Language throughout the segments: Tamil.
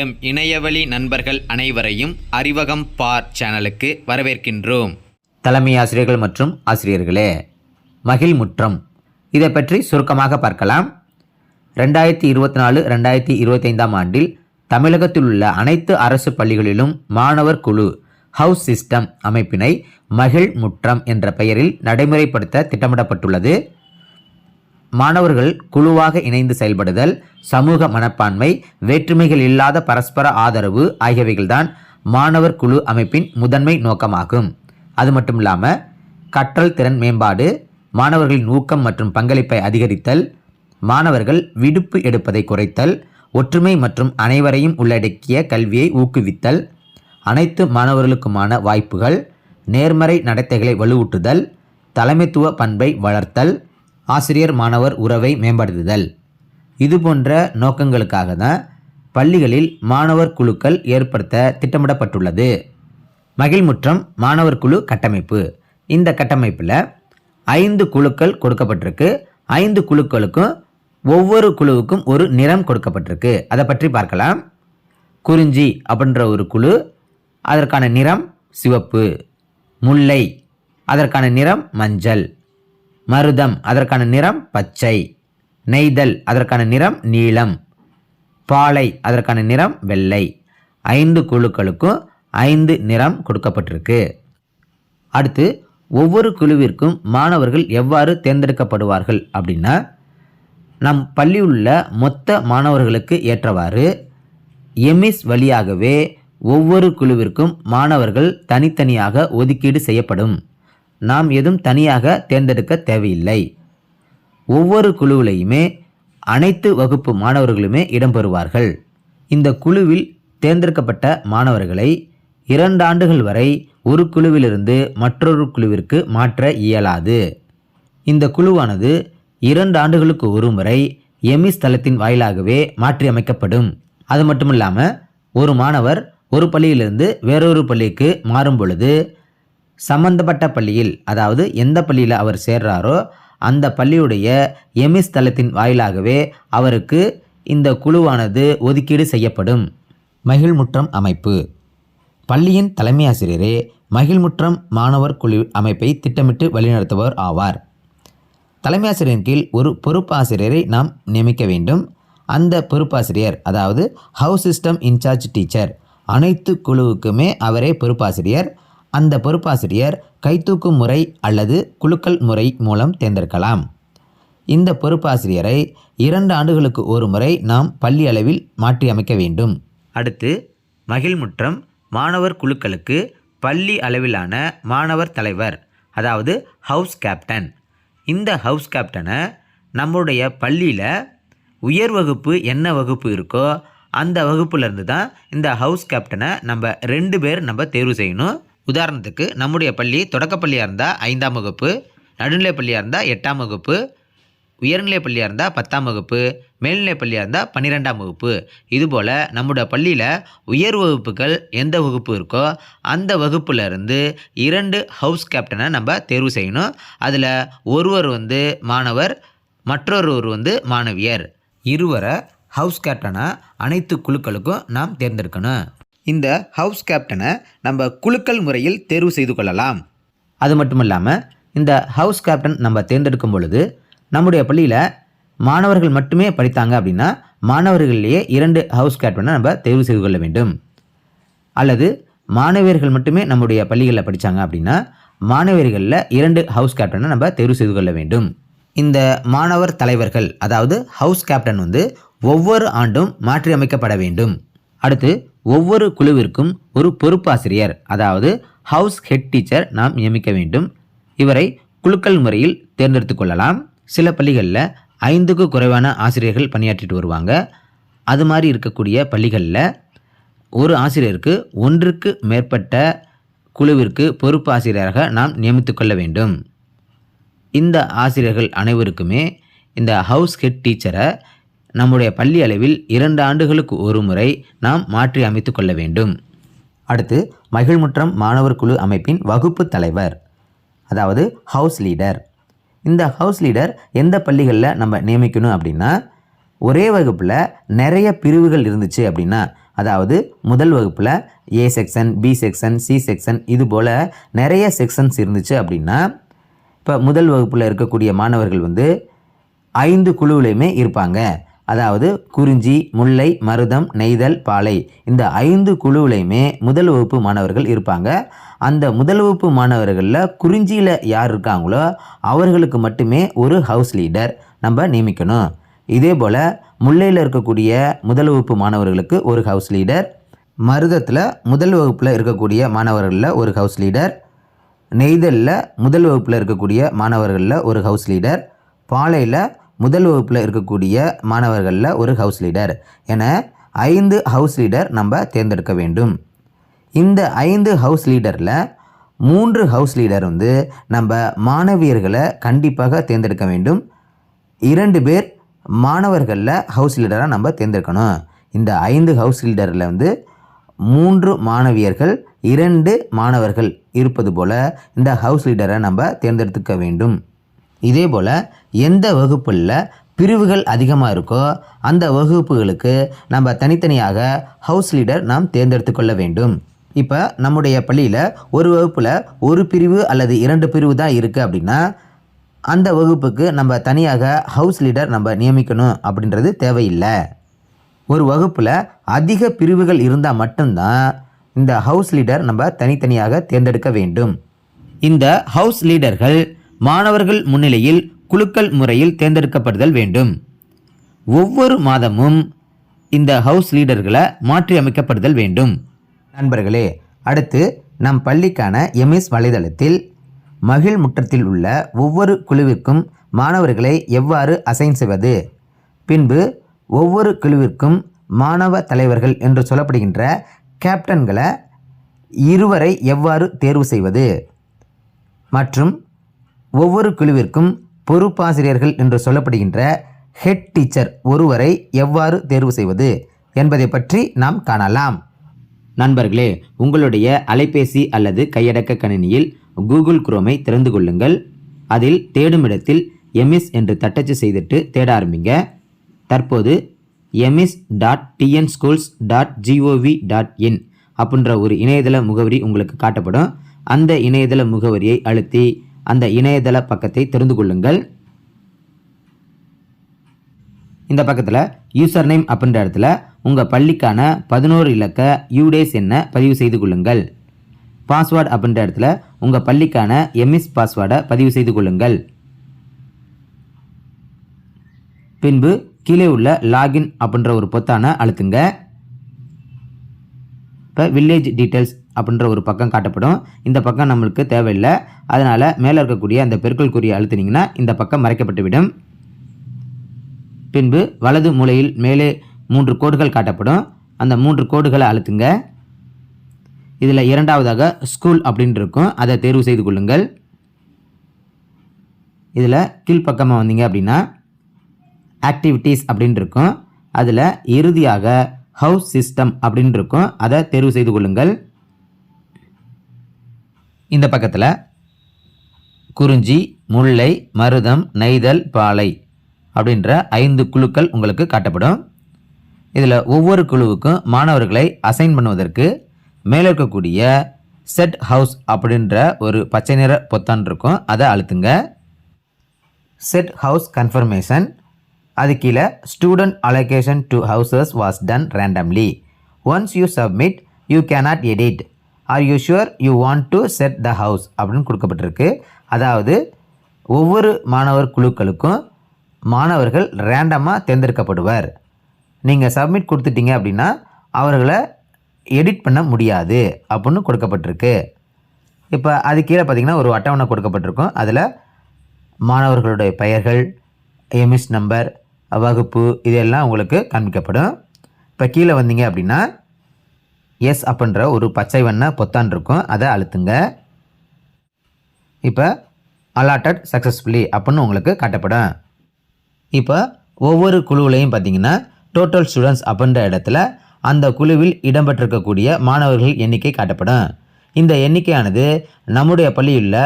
எம் இணையவழி நண்பர்கள் அனைவரையும் அறிவகம் பார் சேனலுக்கு வரவேற்கின்றோம். தலைமை ஆசிரியர்கள் மற்றும் ஆசிரியர்களே மகிழ்முற்றம் இதை பற்றி சுருக்கமாக பார்க்கலாம். ரெண்டாயிரத்தி இருபத்தி நாலு ரெண்டாயிரத்தி இருபத்தைந்தாம் ஆண்டில் தமிழகத்தில் உள்ள அனைத்து அரசு பள்ளிகளிலும் மாணவர் குழு ஹவுஸ் சிஸ்டம் அமைப்பினை மகிழ் முற்றம் என்ற பெயரில் நடைமுறைப்படுத்த திட்டமிடப்பட்டுள்ளது. மாணவர்கள் குழுவாக இணைந்து செயல்படுதல் சமூக மனப்பான்மை வேற்றுமைகள் இல்லாத பரஸ்பர ஆதரவு ஆகியவைகள்தான் மாணவர் குழு அமைப்பின் முதன்மை நோக்கமாகும். அது மட்டும் இல்லாமல் கற்றல் திறன் மேம்பாடு மாணவர்களின் ஊக்கம் மற்றும் பங்களிப்பை அதிகரித்தல் மாணவர்கள் விடுப்பு எடுப்பதை குறைத்தல் ஒற்றுமை மற்றும் அனைவரையும் உள்ளடக்கிய கல்வியை ஊக்குவித்தல் அனைத்து மாணவர்களுக்குமான வாய்ப்புகள் நேர்மறை நடத்தைகளை வலுவூட்டுதல் தலைமைத்துவ பண்பை வளர்த்தல் ஆசிரியர் மாணவர் உறவை மேம்படுத்துதல். இது போன்ற நோக்கங்களுக்காக தான் பள்ளிகளில் மாணவர் குழுக்கள் ஏற்படுத்த திட்டமிடப்பட்டுள்ளது. மகிழ்முற்றம் மாணவர் குழு கட்டமைப்பு. இந்த கட்டமைப்பில் ஐந்து குழுக்கள் கொடுக்கப்பட்டிருக்கு. ஐந்து குழுக்களுக்கும் ஒவ்வொரு குழுவுக்கும் ஒரு நிறம் கொடுக்கப்பட்டிருக்கு. அதை பற்றி பார்க்கலாம். குறிஞ்சி அப்படின்ற ஒரு குழு அதற்கான நிறம் சிவப்பு. முல்லை அதற்கான நிறம் மஞ்சள். மருதம் அதற்கான நிறம் பச்சை. நெய்தல் அதற்கான நிறம் நீளம் பாலை அதற்கான நிறம் வெள்ளை. ஐந்து குழுக்களுக்கும் ஐந்து நிறம் கொடுக்கப்பட்டிருக்கு. அடுத்து ஒவ்வொரு குழுவிற்கும் மாணவர்கள் எவ்வாறு தேர்ந்தெடுக்கப்படுவார்கள் அப்படின்னா நம் பள்ளியில் உள்ள மொத்த மாணவர்களுக்கு ஏற்றவாறு எமிஸ் வழியாகவே ஒவ்வொரு குழுவிற்கும் மாணவர்கள் தனித்தனியாக ஒதுக்கீடு செய்யப்படும். நாம் எதுவும் தனியாக தேர்ந்தெடுக்க தேவையில்லை. ஒவ்வொரு குழுவிலையுமே அனைத்து வகுப்பு மாணவர்களுமே இடம்பெறுவார்கள். இந்த குழுவில் தேர்ந்தெடுக்கப்பட்ட மாணவர்களை இரண்டு ஆண்டுகள் வரை ஒரு குழுவிலிருந்து மற்றொரு குழுவிற்கு மாற்ற இயலாது. இந்த குழுவானது இரண்டு ஆண்டுகளுக்கு ஒரு முறை எமிஸ் தளத்தின் வாயிலாகவே மாற்றியமைக்கப்படும். அது மட்டும் இல்லாமல் ஒரு மாணவர் ஒரு பள்ளியிலிருந்து வேறொரு பள்ளிக்கு மாறும் பொழுது சம்பந்தப்பட்ட பள்ளியில் அதாவது எந்த பள்ளியில் அவர் சேர்றாரோ அந்த பள்ளியுடைய எமிஸ் தளத்தின் வாயிலாகவே அவருக்கு இந்த குழுவானது ஒதுக்கீடு செய்யப்படும். மகிழ்முற்றம் அமைப்பு. பள்ளியின் தலைமை ஆசிரியரே மகிழ்முற்றம் மாணவர் குழு அமைப்பை திட்டமிட்டு வழிநடத்துபவர் ஆவார். தலைமை ஆசிரியரின் கீழ் ஒரு பொறுப்பாசிரியரை நாம் நியமிக்க வேண்டும். அந்த பொறுப்பாசிரியர் அதாவது ஹவுஸ் சிஸ்டம் இன்சார்ஜ் டீச்சர் அனைத்து குழுவுக்குமே அவரே பொறுப்பாசிரியர் அந்த பொறுப்பாசிரியர் கைத்தூக்கும் முறை அல்லது குழுக்கள் முறை மூலம் தேர்ந்தெடுக்கலாம். இந்த பொறுப்பாசிரியரை இரண்டு ஆண்டுகளுக்கு ஒரு முறை நாம் பள்ளி அளவில் மாற்றி அமைக்க வேண்டும். அடுத்து மகிழ்முற்றம் மாணவர் குழுக்களுக்கு பள்ளி அளவிலான மாணவர் தலைவர் அதாவது ஹவுஸ் கேப்டன். இந்த ஹவுஸ் கேப்டனை நம்முடைய பள்ளியில் உயர் வகுப்பு என்ன வகுப்பு இருக்கோ அந்த வகுப்புலேருந்து தான் இந்த ஹவுஸ் கேப்டனை நம்ம ரெண்டு பேர் நம்ம தேர்வு செய்யணும். உதாரணத்துக்கு நம்முடைய பள்ளி தொடக்கப்பள்ளியாக இருந்தால் ஐந்தாம் வகுப்பு நடுநிலை பள்ளியாக இருந்தால் எட்டாம் வகுப்பு உயர்நிலை பள்ளியாக இருந்தால் பத்தாம் வகுப்பு மேல்நிலை பள்ளியாக இருந்தால் பன்னிரெண்டாம் வகுப்பு. இதுபோல் நம்முடைய பள்ளியில் உயர் வகுப்புகள் எந்த வகுப்பு இருக்கோ அந்த வகுப்புல இருந்து இரண்டு ஹவுஸ் கேப்டனை நம்ம தேர்வு செய்யணும். அதில் ஒருவர் வந்து மாணவர் மற்றொருவர் வந்து மாணவியர். இருவரை ஹவுஸ் கேப்டனை அனைத்து குழுக்களுக்கும் நாம் தேர்ந்தெடுக்கணும். இந்த ஹவுஸ் கேப்டனை நம்ம குழுக்கள் முறையில் தேர்வு செய்து கொள்ளலாம். அது மட்டும் இல்லாமல் இந்த ஹவுஸ் கேப்டன் நம்ம தேர்ந்தெடுக்கும் பொழுது நம்முடைய பள்ளியில் மாணவர்கள் மட்டுமே படித்தாங்க அப்படின்னா மாணவர்களிலேயே இரண்டு ஹவுஸ் கேப்டனை நம்ம தேர்வு செய்து கொள்ள வேண்டும். அல்லது மாணவியர்கள் மட்டுமே நம்முடைய பள்ளிகளில் படித்தாங்க அப்படின்னா மாணவியர்களில் இரண்டு ஹவுஸ் கேப்டனை நம்ம தேர்வு செய்து கொள்ள வேண்டும். இந்த மாணவர் தலைவர்கள் அதாவது ஹவுஸ் கேப்டன் வந்து ஒவ்வொரு ஆண்டும் மாற்றியமைக்கப்பட வேண்டும். அடுத்து ஒவ்வொரு குழுவிற்கும் ஒரு பொறுப்பாசிரியர் அதாவது ஹவுஸ் ஹெட் டீச்சர் நாம் நியமிக்க வேண்டும். இவரை குலுக்கல் முறையில் தேர்ந்தெடுத்து கொள்ளலாம். சில பள்ளிகளில் ஐந்துக்கு குறைவான ஆசிரியர்கள் பணியாற்றிட்டு வருவாங்க. அது மாதிரி இருக்கக்கூடிய பள்ளிகளில் ஒரு ஆசிரியருக்கு ஒன்றுக்கு மேற்பட்ட குழுவிற்கு பொறுப்பு ஆசிரியராக நாம் நியமித்து கொள்ள வேண்டும். இந்த ஆசிரியர்கள் அனைவருக்குமே இந்த ஹவுஸ் ஹெட் டீச்சரை நம்முடைய பள்ளி அளவில் இரண்டு ஆண்டுகளுக்கு ஒரு முறை நாம் மாற்றி அமைத்து கொள்ள வேண்டும். அடுத்து மகிழ்முற்றம் மாணவர் குழு அமைப்பின் வகுப்பு தலைவர் அதாவது ஹவுஸ் லீடர் இந்த ஹவுஸ் லீடர் எந்த பள்ளிகளில் நம்ம நியமிக்கணும் அப்படின்னா ஒரே வகுப்பில் நிறைய பிரிவுகள் இருந்துச்சு அப்படின்னா அதாவது முதல் வகுப்பில் A section B section C section இது போல் நிறைய செக்ஷன்ஸ் இருந்துச்சு அப்படின்னா இப்போ முதல் வகுப்பில் இருக்கக்கூடிய மாணவர்கள் வந்து ஐந்து குழுவிலையுமே இருப்பாங்க. அதாவது குறிஞ்சி முல்லை மருதம் நெய்தல் பாலை. இந்த ஐந்து குழுவிலையுமே முதல் வகுப்பு மாணவர்கள் இருப்பாங்க. அந்த முதல் வகுப்பு மாணவர்களில் குறிஞ்சியில் யார் இருக்காங்களோ அவர்களுக்கு மட்டுமே ஒரு ஹவுஸ் லீடர் நம்ம நியமிக்கணும். இதே போல் முல்லையில் இருக்கக்கூடிய முதல் வகுப்பு மாணவர்களுக்கு ஒரு ஹவுஸ் லீடர் மருதத்தில் முதல் வகுப்பில் இருக்கக்கூடிய மாணவர்களில் ஒரு ஹவுஸ் லீடர் நெய்தலில் முதல் வகுப்பில் இருக்கக்கூடிய மாணவர்களில் ஒரு ஹவுஸ் லீடர் பாலையில் முதல் வகுப்பில் இருக்கக்கூடிய மாணவர்களில் ஒரு ஹவுஸ் லீடர் என ஐந்து ஹவுஸ் லீடர் நம்ம தேர்ந்தெடுக்க வேண்டும். இந்த ஐந்து ஹவுஸ் லீடரில் மூன்று ஹவுஸ் லீடர் வந்து நம்ம மாணவியர்களை கண்டிப்பாக தேர்ந்தெடுக்க வேண்டும். இரண்டு பேர் மாணவர்களில் ஹவுஸ் லீடராக நம்ம தேர்ந்தெடுக்கணும். இந்த ஐந்து ஹவுஸ் லீடரில் வந்து மூன்று மாணவியர்கள் இரண்டு மாணவர்கள் இருப்பது போல் இந்த ஹவுஸ் லீடரை நம்ம தேர்ந்தெடுத்துக்க வேண்டும். இதே போல் எந்த வகுப்பில் பிரிவுகள் அதிகமாக இருக்கோ அந்த வகுப்புகளுக்கு நம்ம தனித்தனியாக ஹவுஸ் லீடர் நாம் தேர்ந்தெடுத்து கொள்ள வேண்டும். இப்போ நம்முடைய பள்ளியில் ஒரு வகுப்பில் ஒரு பிரிவு அல்லது இரண்டு பிரிவு தான் இருக்குது அப்படின்னா அந்த வகுப்புக்கு நம்ம தனியாக ஹவுஸ் லீடர் நம்ம நியமிக்கணும் அப்படின்றது தேவையில்லை. ஒரு வகுப்பில் அதிக பிரிவுகள் இருந்தால் மட்டும்தான் இந்த ஹவுஸ் லீடர் நம்ம தனித்தனியாக தேர்ந்தெடுக்க வேண்டும். இந்த ஹவுஸ் லீடர்கள் மாணவர்கள் முன்னிலையில் குழுக்கள் முறையில் தேர்ந்தெடுக்கப்படுதல் வேண்டும். ஒவ்வொரு மாதமும் இந்த ஹவுஸ் லீடர்களை மாற்றி அமைக்கப்படுதல் வேண்டும். நண்பர்களே அடுத்து நம் பள்ளிக்கான எம்எஸ் வலைதளத்தில் மகிழ் முற்றத்தில் உள்ள ஒவ்வொரு குழுவிற்கும் மாணவர்களை எவ்வாறு அசைன் செய்வது? பின்பு ஒவ்வொரு குழுவிற்கும் மாணவ தலைவர்கள் என்று சொல்லப்படுகின்ற கேப்டன்களை இருவரை எவ்வாறு தேர்வு செய்வது? மற்றும் ஒவ்வொரு குழுவிற்கும் பொறுப்பாசிரியர்கள் என்று சொல்லப்படுகின்ற ஹெட் டீச்சர் ஒருவரை எவ்வாறு தேர்வு செய்வது என்பதை பற்றி நாம் காணலாம். நண்பர்களே உங்களுடைய அலைபேசி அல்லது கையடக்க கணினியில் கூகுள் குரோமை திறந்து கொள்ளுங்கள். அதில் தேடும் இடத்தில் எம்எஸ் என்று தட்டச்சு செய்துட்டு தேட ஆரம்பிங்க. தற்போது MS dot TN schools dot gov dot in அப்படின்ற ஒரு இணையதள முகவரி உங்களுக்கு காட்டப்படும். அந்த இணையதள முகவரியை அழுத்தி அந்த இணையதள பக்கத்தை தெரிந்து கொள்ளுங்கள். இந்த பக்கத்தில் யூசர் நேம் அப்படின்ற இடத்துல உங்கள் பள்ளிக்கான பதினோரு இலக்க யூடேஸ் என்ன பதிவு செய்து கொள்ளுங்கள். பாஸ்வேர்டு அப்படின்ற இடத்துல உங்கள் பள்ளிக்கான எம்எஸ் பாஸ்வேர்டை பதிவு செய்து கொள்ளுங்கள். பின்பு கீழே உள்ள லாகின் அப்படின்ற ஒரு பொத்தானை அழுத்துங்க. இப்போ வில்லேஜ் டீட்டெயில்ஸ் அப்படின்ற ஒரு பக்கம் காட்டப்படும். இந்த பக்கம் நம்மளுக்கு தேவையில்லை. அதனால் மேலே இருக்கக்கூடிய அந்த பெருக்கல் குறியை அழுத்தினீங்கன்னா இந்த பக்கம் மறைக்கப்பட்டுவிடும். பின்பு வலது மூலையில் மேலே மூன்று கோடுகள் காட்டப்படும். அந்த மூன்று கோடுகளை அழுத்துங்க. இதில் இரண்டாவதாக ஸ்கூல் அப்படின்னு இருக்கும். அதை தேர்வு செய்து கொள்ளுங்கள். இதில் கீழ்ப்பக்கமாக வந்தீங்க அப்படின்னா ஆக்டிவிட்டீஸ் அப்படின்னு இருக்கும். அதில் இறுதியாக ஹவுஸ் சிஸ்டம் அப்படின்னு இருக்கும். அதை தேர்வு செய்து கொள்ளுங்கள். இந்த பக்கத்தில் குறிஞ்சி முல்லை மருதம் நெய்தல் பாலை அப்படின்ற ஐந்து குழுக்கள் உங்களுக்கு காட்டப்படும். இதில் ஒவ்வொரு குழுவுக்கும் மாணவர்களை அசைன் பண்ணுவதற்கு மேலே இருக்கக்கூடிய செட் ஹவுஸ் அப்படின்ற ஒரு பச்சை நிற பொத்தான் இருக்கும். அதை அழுத்துங்க. செட் ஹவுஸ் கன்ஃபர்மேஷன் அது கீழே student allocation to houses was done randomly once you submit you cannot edit are you sure you want to set the house அப்படின்னு கொடுக்கப்பட்டிருக்கு. அதாவது ஒவ்வொரு மாணவர் குழுக்களுக்கும் மாணவர்கள் ரேண்டமாக தேர்ந்தெடுக்கப்படுவர். நீங்கள் சப்மிட் கொடுத்துட்டீங்க அப்படின்னா அவர்களை எடிட் பண்ண முடியாது அப்படின்னு கொடுக்கப்பட்டிருக்கு. இப்போ அது கீழே பார்த்தீங்கன்னா ஒரு அட்டவணை கொடுக்கப்பட்டிருக்கும். அதில் மாணவர்களுடைய பெயர்கள் எமிஸ் நம்பர் வகுப்பு இதெல்லாம் உங்களுக்கு காண்பிக்கப்படும். இப்போ கீழே வந்தீங்க அப்படின்னா எஸ் அப்படின்ற ஒரு பச்சை வண்ண பொத்தான் இருக்கும். அதை அழுத்துங்க. இப்போ அலாட்டட் சக்ஸஸ்ஃபுல்லி அப்படின்னு உங்களுக்கு காட்டப்படும். இப்போ ஒவ்வொரு குழுவிலையும் பார்த்தீங்கன்னா டோட்டல் ஸ்டூடெண்ட்ஸ் அப்படின்ற இடத்துல அந்த குழுவில் இடம்பெற்றிருக்கக்கூடிய மாணவர்கள் எண்ணிக்கை காட்டப்படும். இந்த எண்ணிக்கையானது நம்முடைய பள்ளியில்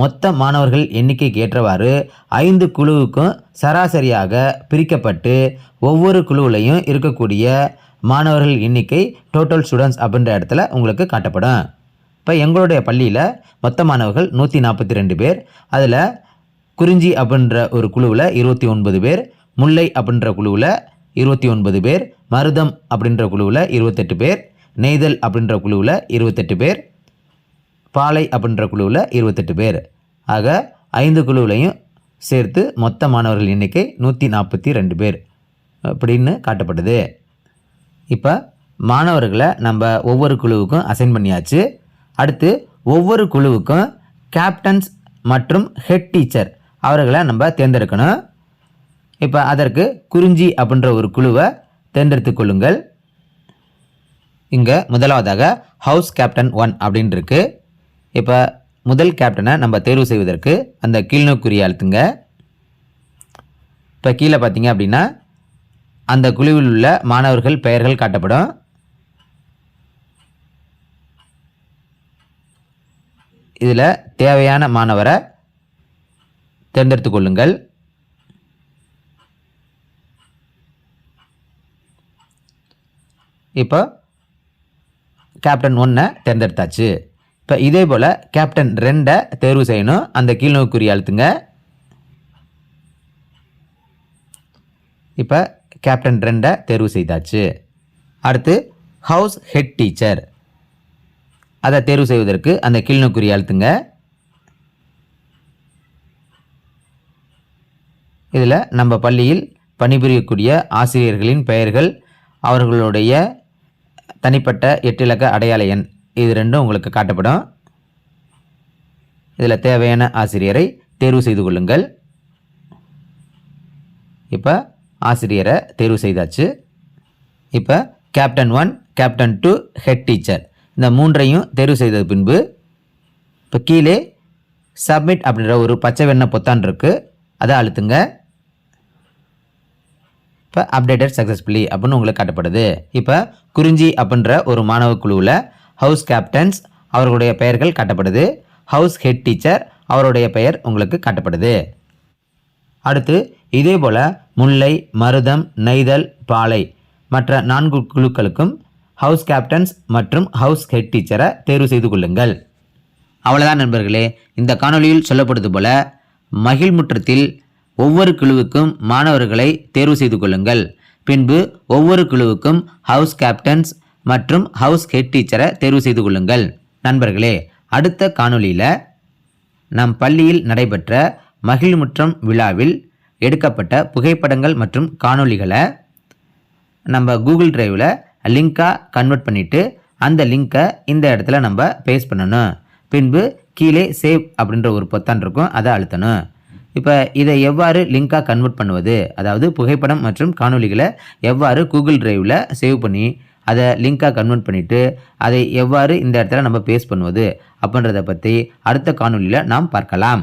மொத்த மாணவர்கள் எண்ணிக்கைக்கு ஏற்றவாறு ஐந்து குழுவுக்கும் சராசரியாக பிரிக்கப்பட்டு ஒவ்வொரு குழுவிலையும் இருக்கக்கூடிய மாணவர்கள் எண்ணிக்கை டோட்டல் ஸ்டூடெண்ட்ஸ் அப்படின்ற இடத்துல உங்களுக்கு காட்டப்படும். இப்போ எங்களுடைய பள்ளியில் மொத்த மாணவர்கள் நூற்றி நாற்பத்தி ரெண்டு பேர். அதில் குறிஞ்சி அப்படின்ற ஒரு குழுவில் இருபத்தி ஒன்பது பேர். முல்லை அப்படின்ற குழுவில் இருபத்தி ஒன்பது பேர். மருதம் அப்படின்ற குழுவில் இருபத்தெட்டு பேர். நெய்தல் அப்படின்ற குழுவில் இருபத்தெட்டு பேர். பாலை அப்படின்ற குழுவில் இருபத்தெட்டு பேர். ஆக ஐந்து குழுவிலையும் சேர்த்து மொத்த மாணவர்கள் எண்ணிக்கை நூற்றி நாற்பத்தி ரெண்டு பேர் அப்படின்னு காட்டப்பட்டது இப்போ மாணவர்களை நம்ம ஒவ்வொரு குழுவுக்கும் அசைன் பண்ணியாச்சு. அடுத்து ஒவ்வொரு குழுவுக்கும் கேப்டன்ஸ் மற்றும் ஹெட் டீச்சர் அவர்களை நம்ம தேர்ந்தெடுக்கணும். இப்போ அதற்கு குறிஞ்சி அப்படின்ற ஒரு குழுவை தேர்ந்தெடுத்து கொள்ளுங்கள். இங்கே முதலாவதாக ஹவுஸ் கேப்டன் ஒன் அப்படின்னு இருக்கு. இப்போ முதல் கேப்டனை நம்ம தேர்வு செய்வதற்கு அந்த கீழ்நோக்குரிய அழுத்துங்க. இப்போ கீழே பார்த்தீங்க அப்படின்னா அந்த குழுவில் உள்ள மாணவர்கள் பெயர்கள் காட்டப்படும். இதில் தேவையான மாணவரை தேர்ந்தெடுத்து கொள்ளுங்கள். இப்போ கேப்டன் ஒன்றை தேர்ந்தெடுத்தாச்சு. இப்போ இதே போல் கேப்டன் ரெண்டை தேர்வு செய்யணும். அந்த கீழ்நோக்குரிய அழுத்துங்க. இப்போ கேப்டன் ரெண்டை தேர்வு செய்தாச்சு. அடுத்து ஹவுஸ் ஹெட் டீச்சர். அதை தேர்வு செய்வதற்கு அந்த கீழ்நோக்குறி அழுத்துங்க. இதில் நம்ம பள்ளியில் பணிபுரியக்கூடிய ஆசிரியர்களின் பெயர்கள் அவர்களுடைய தனிப்பட்ட எட்டு இலக்க அடையாள எண் இது ரெண்டும் உங்களுக்கு காட்டப்படும். இதில் தேவையான ஆசிரியரை தேர்வு செய்து கொள்ளுங்கள். இப்போ ஆசிரியரை தேர்வு செய்தாச்சு. இப்போ captain one captain two head teacher இந்த மூன்றையும் தேர்வு செய்தது பின்பு இப்போ கீழே சப்மிட் அப்படின்ற ஒரு பச்சை வெண்ண பொத்தான் இருக்குது அதை அழுத்துங்க. இப்போ அப்டேட்டட் சக்ஸஸ்ஃபுல்லி அப்படின்னு உங்களுக்கு காட்டப்படுது. இப்போ குறிஞ்சி அப்படின்ற ஒரு மாணவ குழுவில் ஹவுஸ் கேப்டன்ஸ் அவர்களுடைய பெயர்கள் காட்டப்படுது. ஹவுஸ் ஹெட் டீச்சர் அவருடைய பெயர் உங்களுக்கு காட்டப்படுது. அடுத்து இதே போல் முல்லை மருதம் நெய்தல் பாலை மற்ற நான்கு குழுக்களுக்கும் ஹவுஸ் கேப்டன்ஸ் மற்றும் ஹவுஸ் ஹெட் டீச்சரை தேர்வு செய்து கொள்ளுங்கள். அவ்வளோதான் நண்பர்களே. இந்த காணொளியில் சொல்லப்படுவது போல மகிழ்முற்றத்தில் ஒவ்வொரு குழுவுக்கும் மாணவர்களை தேர்வு செய்து கொள்ளுங்கள். பின்பு ஒவ்வொரு குழுவுக்கும் ஹவுஸ் கேப்டன்ஸ் மற்றும் ஹவுஸ் ஹெட் டீச்சரை தேர்வு செய்து கொள்ளுங்கள். நண்பர்களே அடுத்த காணொலியில் நம் பள்ளியில் நடைபெற்ற மகிழ்முற்றம் விழாவில் எடுக்கப்பட்ட புகைப்படங்கள் மற்றும் காணொளிகளை நம்ம கூகுள் டிரைவில் லிங்காக கன்வெர்ட் பண்ணிவிட்டு அந்த லிங்க்கை இந்த இடத்துல நம்ம பேஸ்ட் பண்ணணும். பின்பு கீழே சேவ் அப்படின்ற ஒரு பொத்தான் இருக்கும் அதை அழுத்தணும். இப்போ இதை எவ்வாறு லிங்காக கன்வெர்ட் பண்ணுவது? அதாவது புகைப்படம் மற்றும் காணொலிகளை எவ்வாறு கூகுள் டிரைவில் சேவ் பண்ணி அதை லிங்காக கன்வெர்ட் பண்ணிவிட்டு அதை எவ்வாறு இந்த இடத்துல நம்ம பேஸ்ட் பண்ணுவது? அப்படின்றத பற்றி அடுத்த காணொலியில் நாம் பார்க்கலாம்.